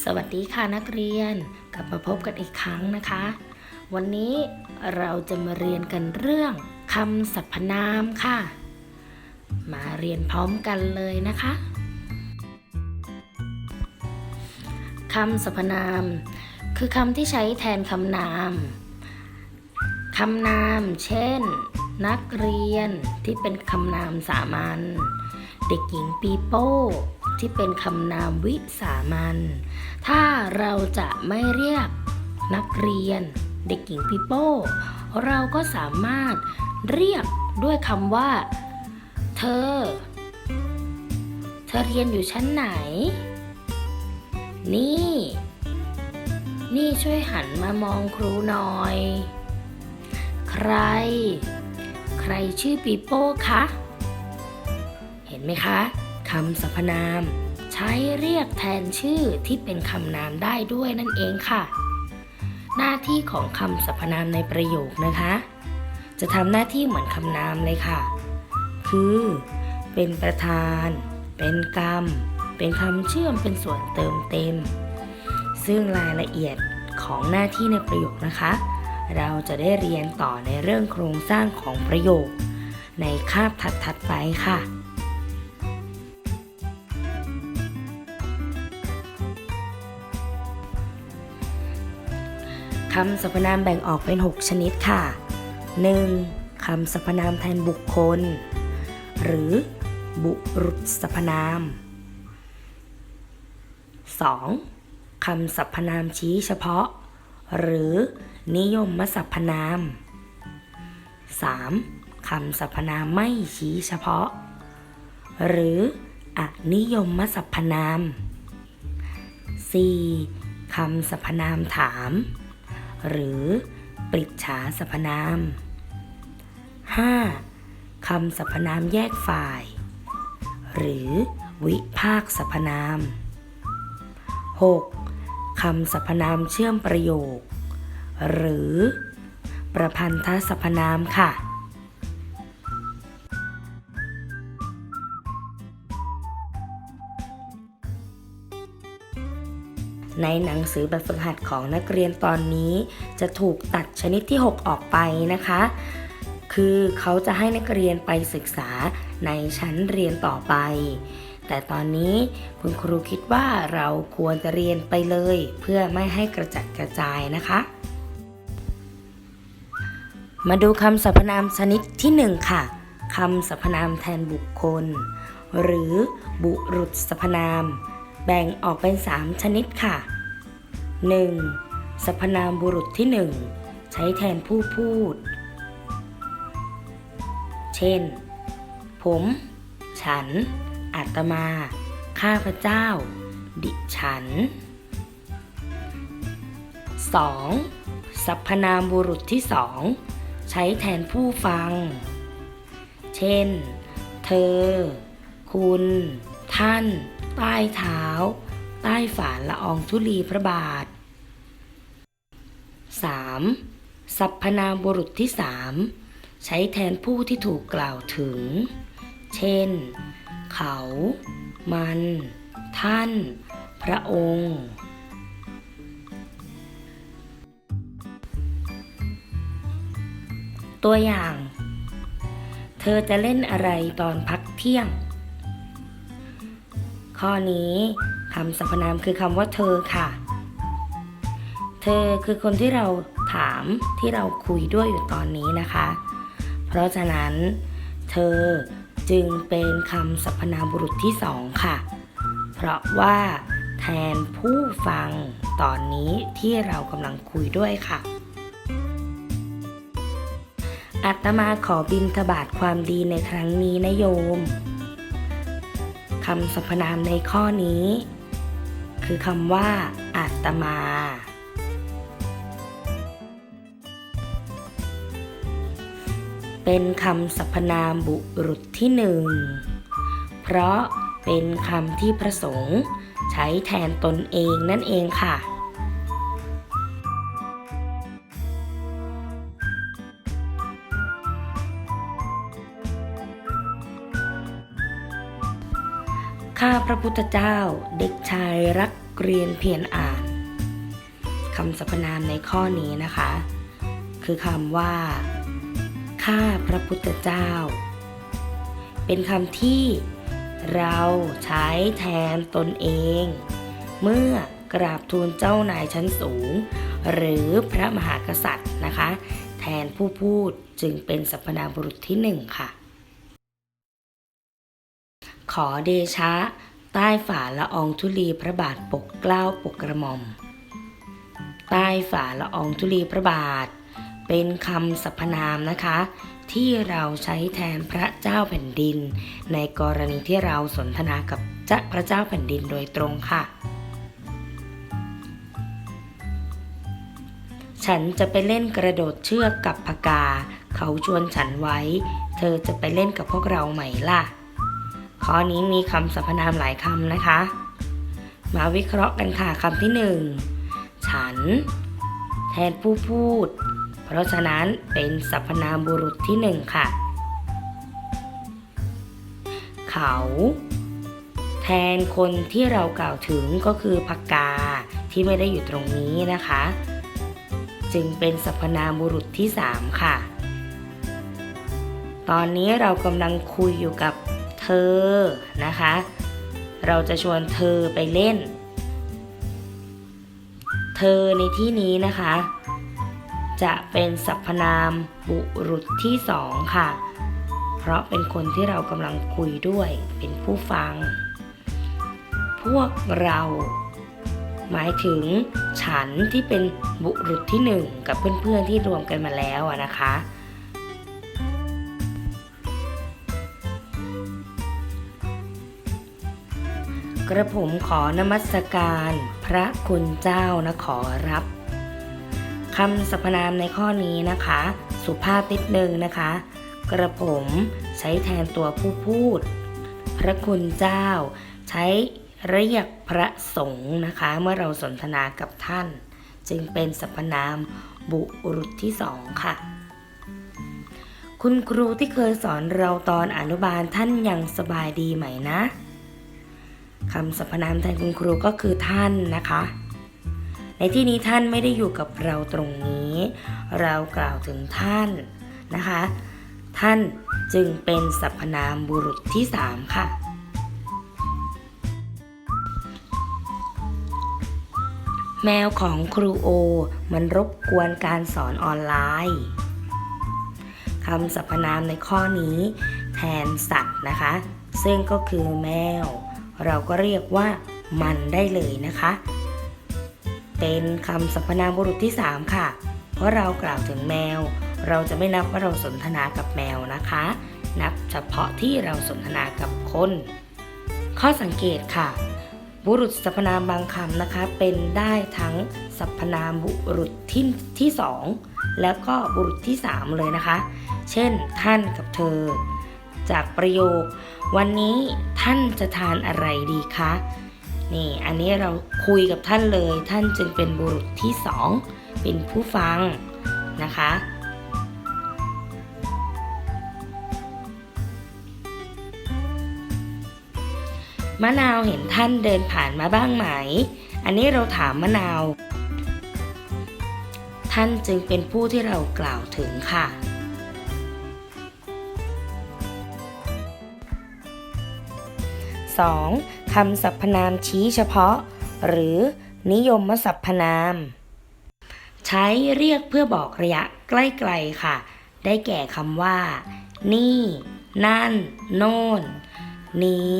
สวัสดีค่ะนักเรียน กลับมาพบกันอีกครั้งนะคะ วันนี้เราจะมาเรียนกันเรื่องคำสรรพนามค่ะ มาเรียนพร้อมกันเลยนะคะคำสรรพนาม คือคำที่ใช้แทนคำนามคำนาม เช่น นักเรียนที่เป็นคำนามสามัญเด็กหญิงปีโป้ ที่เป็นคำนามวิสามัญถ้าเราจะไม่เรียกนักเรียน เด็กหญิงปีโป้ เราก็สามารถเรียกด้วยคำว่า เธอ เธอเรียนอยู่ชั้นไหน นี่ นี่ช่วยหันมามองครูหน่อย ใคร ใครชื่อปีโป้คะ เห็นไหมคะ คำสรรพนาม ใช้เรียกแทนชื่อที่เป็นคำนามได้ด้วยนั่นเองค่ะ หน้าที่ของคำสรรพนามในประโยคนะคะ จะทำหน้าที่เหมือนคำนามเลยค่ะ คือ เป็นประธาน เป็นกรรม เป็นคำเชื่อมเป็นส่วนเติมเต็ม ซึ่งรายละเอียดของหน้าที่ในประโยคนะคะ เราจะได้เรียนต่อในเรื่องโครงสร้างของประโยค ในคาบถัดๆไปค่ะ คำสรรพนามแบ่งออกเป็น 6 ชนิดค่ะ 1. คำสรรพนามแทนบุคคล หรือบุรุษสรรพนาม 2. คำสรรพนามชี้เฉพาะ หรือนิยมมสรรพนาม 3. คำสรรพนามไม่ชี้เฉพาะ หรืออนิยมมสรรพนาม 4. คำสรรพนามถาม หรือปริจฉาสรรพนาม 5. คำสรรพนามแยกฝ่าย หรือวิภาคสรรพนาม 6. คำสรรพนามเชื่อมประโยค หรือ ประพันธสรรพนามค่ะ ในหนังสือแบบฝึกหัดของนักเรียนตอนนี้ จะถูกตัดชนิดที่ 6 ออกไปนะคะ คือเขาจะให้นักเรียนไปศึกษาในชั้นเรียนต่อไป แต่ตอนนี้คุณครูคิดว่าเราควรจะเรียนไปเลย เพื่อไม่ให้กระจัดกระจายนะคะ มาดูคำสรรพนามชนิดที่ 1 ค่ะคำสรรพนามแทนบุคคล หรือบุรุษสรรพนาม แบ่งออกเป็น 3 ชนิดค่ะ 1. สรรพนามบุรุษที่ 1 ใช้แทนผู้พูด เช่น ผม ฉัน อาตมา ข้าพเจ้า ดิฉัน 2. สรรพนามบุรุษที่สองใช้แทนผู้ฟัง เช่น เธอ คุณ ท่าน ใต้เท้า ใต้ฝาละอองธุลีพระบาท 3. สรรพนามบุรุษที่สามใช้แทนผู้ที่ถูกกล่าวถึง เช่น เขา มัน ท่าน พระองค์ ตัวอย่าง เธอจะเล่นอะไรตอนพักเที่ยง ข้อนี้ คำสรรพนามคือคำว่าเธอค่ะ เธอคือคนที่เราถามที่เราคุยด้วยอยู่ตอนนี้นะคะ เพราะฉะนั้น เธอจึงเป็นคำสรรพนามบุรุษที่สองค่ะ เพราะว่าแทนผู้ฟังตอนนี้ที่เรากำลังคุยด้วยค่ะอาตมาขอบินทบาทความดีในครั้งนี้นะโยมคำสรรพนามในข้อนี้ คือคำว่าอาตมา เป็นคำสรรพนามบุรุษที่หนึ่ง เพราะเป็นคำที่ประสงค์ใช้แทนตนเองนั่นเองค่ะ ข้าพระพุทธเจ้าเด็กชายรักเรียนเพียรอ่านคำสรรพนามในข้อนี้นะคะ คือคำว่า ข้าพระพุทธเจ้า เป็นคำที่เราใช้แทนตนเอง เมื่อกราบทูลเจ้านายชั้นสูง หรือพระมหากษัตริย์นะคะ แทนผู้พูดจึงเป็นสรรพนามบุรุษที่หนึ่งค่ะ ขอเดชะ ใต้ฝ่าละอองธุลีพระบาทปกเกล้าปกกระหม่อม ใต้ฝ่าละอองธุลีพระบาท เป็นคำสรรพนามนะคะ ที่เราใช้แทนพระเจ้าแผ่นดิน ในกรณีที่เราสนทนากับเจ้าพระเจ้าแผ่นดินโดยตรงค่ะ ฉันจะไปเล่นกระโดดเชือกกับพกา เขาชวนฉันไว้ เธอจะไปเล่นกับพวกเราไหมล่ะ ข้อนี้มีคำสรรพนามหลายคำนะคะ มาวิเคราะห์กันค่ะคำที่หนึ่งฉัน แทนผู้พูด เพราะฉะนั้นเป็นสรรพนามบุรุษที่หนึ่งค่ะ เขา แทนคนที่เรากล่าวถึงก็คือพกาที่ไม่ได้อยู่ตรงนี้นะคะ จึงเป็นสรรพนามบุรุษที่สามค่ะ ตอนนี้เรากำลังคุยอยู่กับ เธอนะคะ เราจะชวนเธอไปเล่น เธอในที่นี้นะคะ จะเป็นสรรพนามบุรุษที่สองค่ะ เพราะเป็นคนที่เรากำลังคุยด้วยเป็นผู้ฟัง พวกเราหมายถึงฉันที่เป็นบุรุษที่หนึ่งกับเพื่อนๆที่รวมกันมาแล้วนะคะ กระผมขอนมัสการพระคุณเจ้านะขอรับคำสรรพนามในข้อนี้นะคะ สุภาพนิดนึงนะคะ กระผมใช้แทนตัวผู้พูด พระคุณเจ้า ใช้เรียกพระสงฆ์นะคะ เมื่อเราสนทนากับท่าน จึงเป็นสรรพนามบุรุษที่สองค่ะ คุณครูที่เคยสอนเราตอนอนุบาลท่านยังสบายดีไหมนะ คำสรรพนามแทนคุณครูก็คือท่านนะคะ ในที่นี้ท่านไม่ได้อยู่กับเราตรงนี้ เรากล่าวถึงท่านนะคะ ท่านจึงเป็นสรรพนามบุรุษที่สามค่ะ แมวของครูโอ มันรบกวนการสอนออนไลน์คำสรรพนามในข้อนี้แทนสัตว์นะคะ ซึ่งก็คือแมว เราก็เรียกว่ามันได้เลยนะคะ เป็นคำสรรพนามบุรุษที่ 3 ค่ะ เพราะเรากล่าวถึงแมว เราจะไม่นับว่าเราสนทนากับแมวนะคะ นับเฉพาะที่เราสนทนากับคน ข้อสังเกตค่ะ บุรุษสรรพนามบางคำนะคะ เป็นได้ทั้งสรรพนามบุรุษที่ที่สองแล้วก็บุรุษที่ 3 เลยนะคะ เช่น ท่านกับเธอ จากประโยค วันนี้ท่านจะทานอะไรดีคะนี่อันนี้เราคุยกับท่านเลย ท่านจึงเป็นบุรุษที่สองเป็นผู้ฟังนะคะ มะนาวเห็นท่านเดินผ่านมาบ้างไหม อันนี้เราถามมะนาว ท่านจึงเป็นผู้ที่เรากล่าวถึงค่ะ 2. คำสรรพนามชี้เฉพาะ หรือนิยมสรรพนาม ใช้เรียกเพื่อบอกระยะใกล้ๆค่ะ ได้แก่คำว่า นี่ นั่น โน่น นี้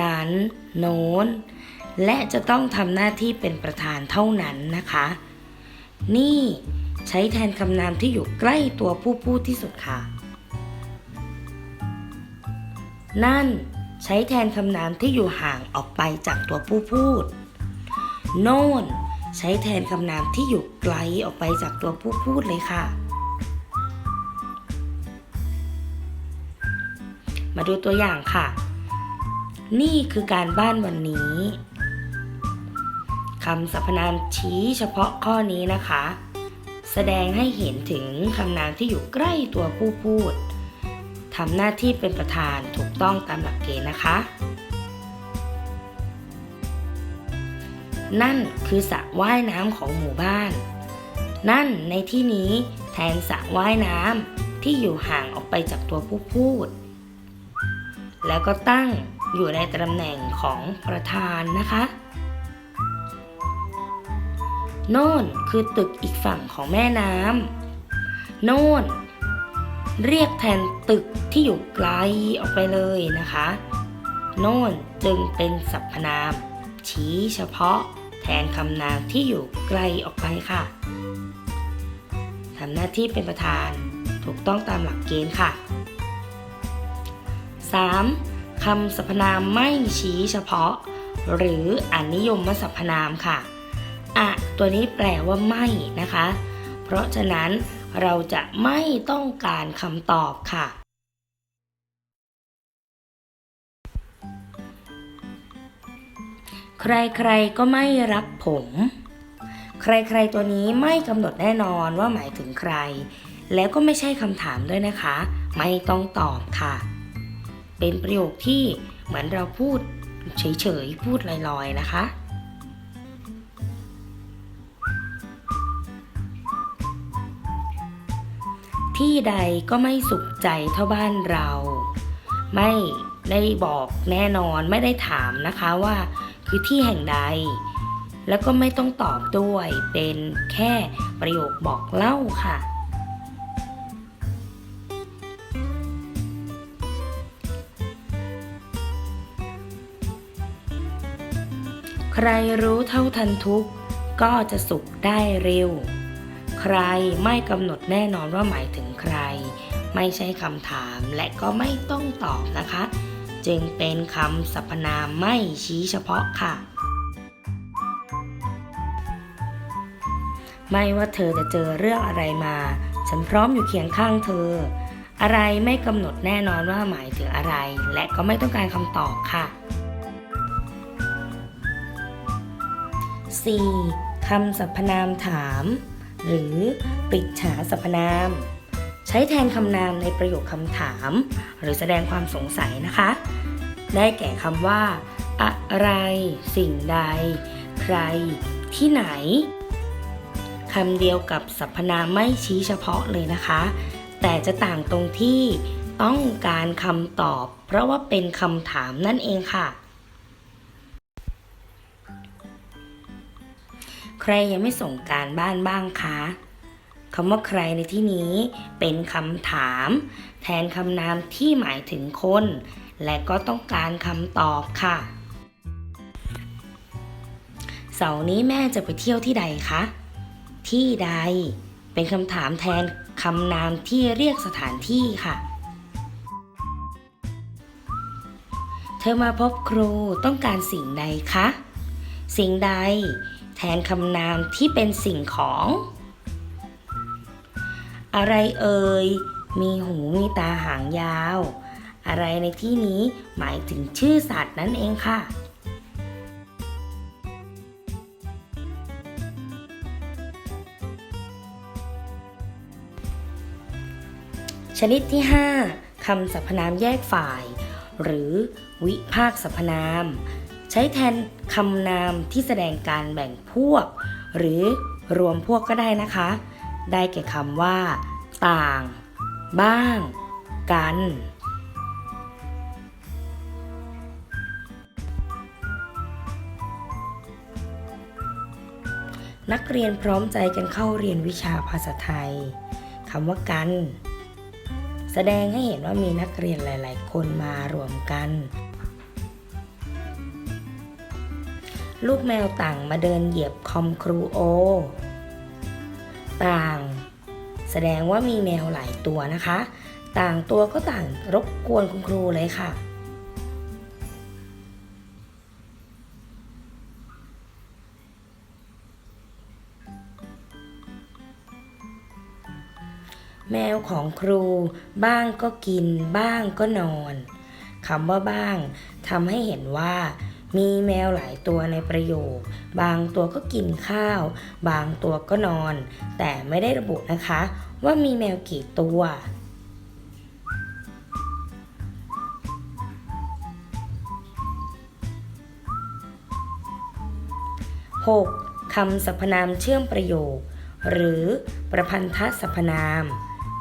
นั้น โน้น และจะต้องทำหน้าที่เป็นประธานเท่านั้นนะคะ นี่ใช้แทนคำนามที่อยู่ใกล้ตัวผู้พูดที่สุดค่ะ นั่น ใช้แทนคำนามที่อยู่ห่างออกไปจากตัวผู้พูด โน่น ใช้แทนคำนามที่อยู่ไกลออกไปจากตัวผู้พูดเลยค่ะ มาดูตัวอย่างค่ะ นี่คือการบ้านวันนี้คำสรรพนามชี้เฉพาะข้อนี้นะคะ แสดงให้เห็นถึงคำนามที่อยู่ใกล้ตัวผู้พูด ทำหน้าที่เป็นประธานถูกต้องตามหลักเกณฑ์นะคะ นั่นคือสระว่ายน้ำของหมู่บ้าน นั่นในที่นี้แทนสระว่ายน้ำที่อยู่ห่างออกไปจากตัวผู้พูด แล้วก็ตั้งอยู่ในตำแหน่งของประธานนะคะ โน่นคือตึกอีกฝั่งของแม่น้ำโน่น เรียกแทนตึกที่อยู่ไกลออกไปเลยนะคะ โน่นจึงเป็นสรรพนาม ชี้เฉพาะแทนคำนามที่อยู่ไกลออกไปค่ะทำหน้าที่เป็นประธานถูกต้องตามหลักเกณฑ์ค่ะ 3. คำสรรพนามไม่ชี้เฉพาะ หรืออนิยมสรรพนามค่ะ อะ ตัวนี้แปลว่าไม่นะคะ เพราะฉะนั้น เราจะไม่ต้องการคำตอบค่ะ ใครๆก็ไม่รักผม ใครๆตัวนี้ไม่กำหนดแน่นอนว่าหมายถึงใคร แล้วก็ไม่ใช่คำถามด้วยนะคะ ไม่ต้องตอบค่ะ เป็นประโยคที่เหมือนเราพูดเฉยๆ พูดลอยๆนะคะ ที่ใดก็ไม่สุขใจเท่าบ้านเรา ไม่ได้บอกแน่นอนไม่ได้ถามนะคะว่า คือที่แห่งใด แล้วก็ไม่ต้องตอบด้วยเป็นแค่ประโยคบอกเล่าค่ะ ใครรู้เท่าทันทุกข์ก็จะสุขได้เร็ว ใครไม่กำหนดแน่นอนว่าหมายถึงใคร ไม่ใช่คำถามและก็ไม่ต้องตอบนะคะ จึงเป็นคำสรรพนามไม่ชี้เฉพาะค่ะ ไม่ว่าเธอจะเจอเรื่องอะไรมา ฉันพร้อมอยู่เคียงข้างเธอ อะไรไม่กำหนดแน่นอนว่าหมายถึงอะไร และก็ไม่ต้องการคำตอบค่ะ 4. คำสรรพนามถาม หรือปริจฉาสรรพนาม ใช้แทนคำนามในประโยคคำถาม หรือแสดงความสงสัยนะคะ ได้แก่คำว่า อะไร สิ่งใด ใคร ที่ไหนคำเดียวกับสรรพนามไม่ชี้เฉพาะเลยนะคะ แต่จะต่างตรงที่ต้องการคำตอบ เพราะว่าเป็นคำถามนั่นเองค่ะ ใครยังไม่ส่งการบ้านบ้างคะคำว่าใครในที่นี้เป็นคำถาม แทนคำนามที่หมายถึงคน และก็ต้องการคำตอบค่ะ เสาร์นี้แม่จะไปเที่ยวที่ใดคะ ที่ใด เป็นคำถามแทนคำนามที่เรียกสถานที่ค่ะ เธอมาพบครูต้องการสิ่งใดคะ สิ่งใด แทนคำนามที่เป็นสิ่งของ อะไรเอ่ย มีหูมีตาหางยาว อะไรในที่นี้หมายถึงชื่อสัตว์นั่นเองค่ะ ชนิดที่ 5คำสรรพนามแยกฝ่าย หรือวิภาคสรรพนาม ใช้แทนคำนามที่แสดงการแบ่งพวก หรือรวมพวกก็ได้นะคะ ได้แก่คำว่า ต่าง บ้าง กัน นักเรียนพร้อมใจกันเข้าเรียนวิชาภาษาไทยคำว่ากัน แสดงให้เห็นว่ามีนักเรียนหลาย ๆ คนมารวมกัน ลูกแมวต่างมาเดินเหยียบคอมครูโอ ต่าง แสดงว่ามีแมวหลายตัวนะคะ ต่างตัวก็ต่างรบกวนคุณครูเลยค่ะแมวของครูบ้างก็กินบ้างก็นอนคำว่าบ้างทำให้เห็นว่า มีแมวหลายตัวในประโยค บางตัวก็กินข้าว บางตัวก็นอน แต่ไม่ได้ระบุนะคะ ว่ามีแมวกี่ตัวห 6. คำสรรพนามเชื่อมประโยค หรือประพันธสรรพนาม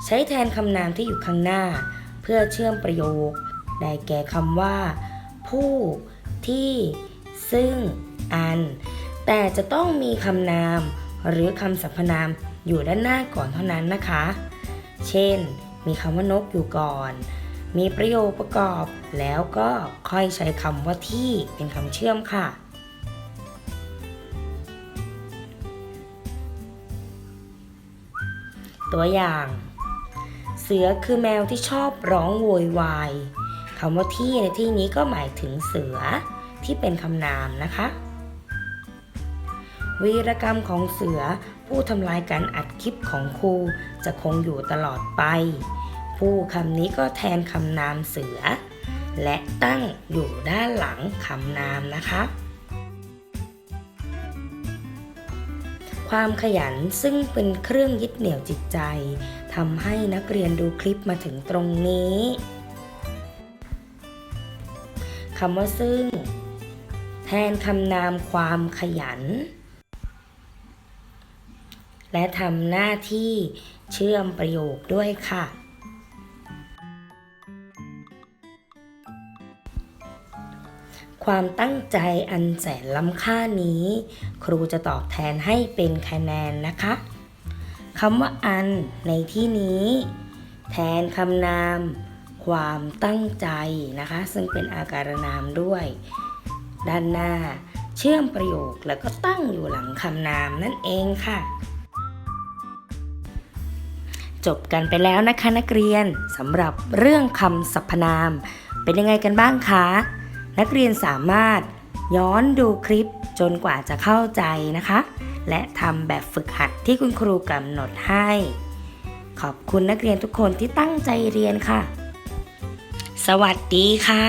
ใช้แทนคำนามที่อยู่ข้างหน้า เพื่อเชื่อมประโยค ได้แก่คำว่า ผู้ ที่ ซึ่ง อัน แต่จะต้องมีคำนาม หรือคำสรรพนามอยู่ด้านหน้าก่อนเท่านั้นนะคะ เช่น มีคำว่านกอยู่ก่อน มีประโยคประกอบ แล้วก็ค่อยใช้คำว่าที่เป็นคำเชื่อมค่ะตัวอย่าง เสือคือแมวที่ชอบร้องโวยวาย คำว่าที่ในที่นี้ก็หมายถึงเสือที่เป็นคำนามนะคะ วีรกรรมของเสือผู้ทำลายการอัดคลิปของครูจะคงอยู่ตลอดไป ผู้คำนี้ก็แทนคำนามเสือ และตั้งอยู่ด้านหลังคำนามนะคะ ความขยันซึ่งเป็นเครื่องยึดเหนี่ยวจิตใจทำให้นักเรียนดูคลิปมาถึงตรงนี้ คำว่าซึ่ง แทนคำนามความขยัน และทำหน้าที่เชื่อมประโยคด้วยค่ะ ความตั้งใจอันแสนล้ำค่านี้ ครูจะตอบแทนให้เป็นคะแนนนะคะคำว่าอันในที่นี้ แทนคำนาม ความตั้งใจนะคะ ซึ่งเป็นอาการนามด้วย ด้านหน้า เชื่อมประโยคแล้วก็ตั้งอยู่หลังคำนามนั่นเองค่ะ จบกันไปแล้วนะคะนักเรียนสำหรับเรื่องคำสรรพนาม เป็นยังไงกันบ้างคะ นักเรียนสามารถย้อนดูคลิปจนกว่าจะเข้าใจนะคะ และทำแบบฝึกหัดที่คุณครูกำหนดให้ ขอบคุณนักเรียนทุกคนที่ตั้งใจเรียนค่ะ สวัสดีค่ะ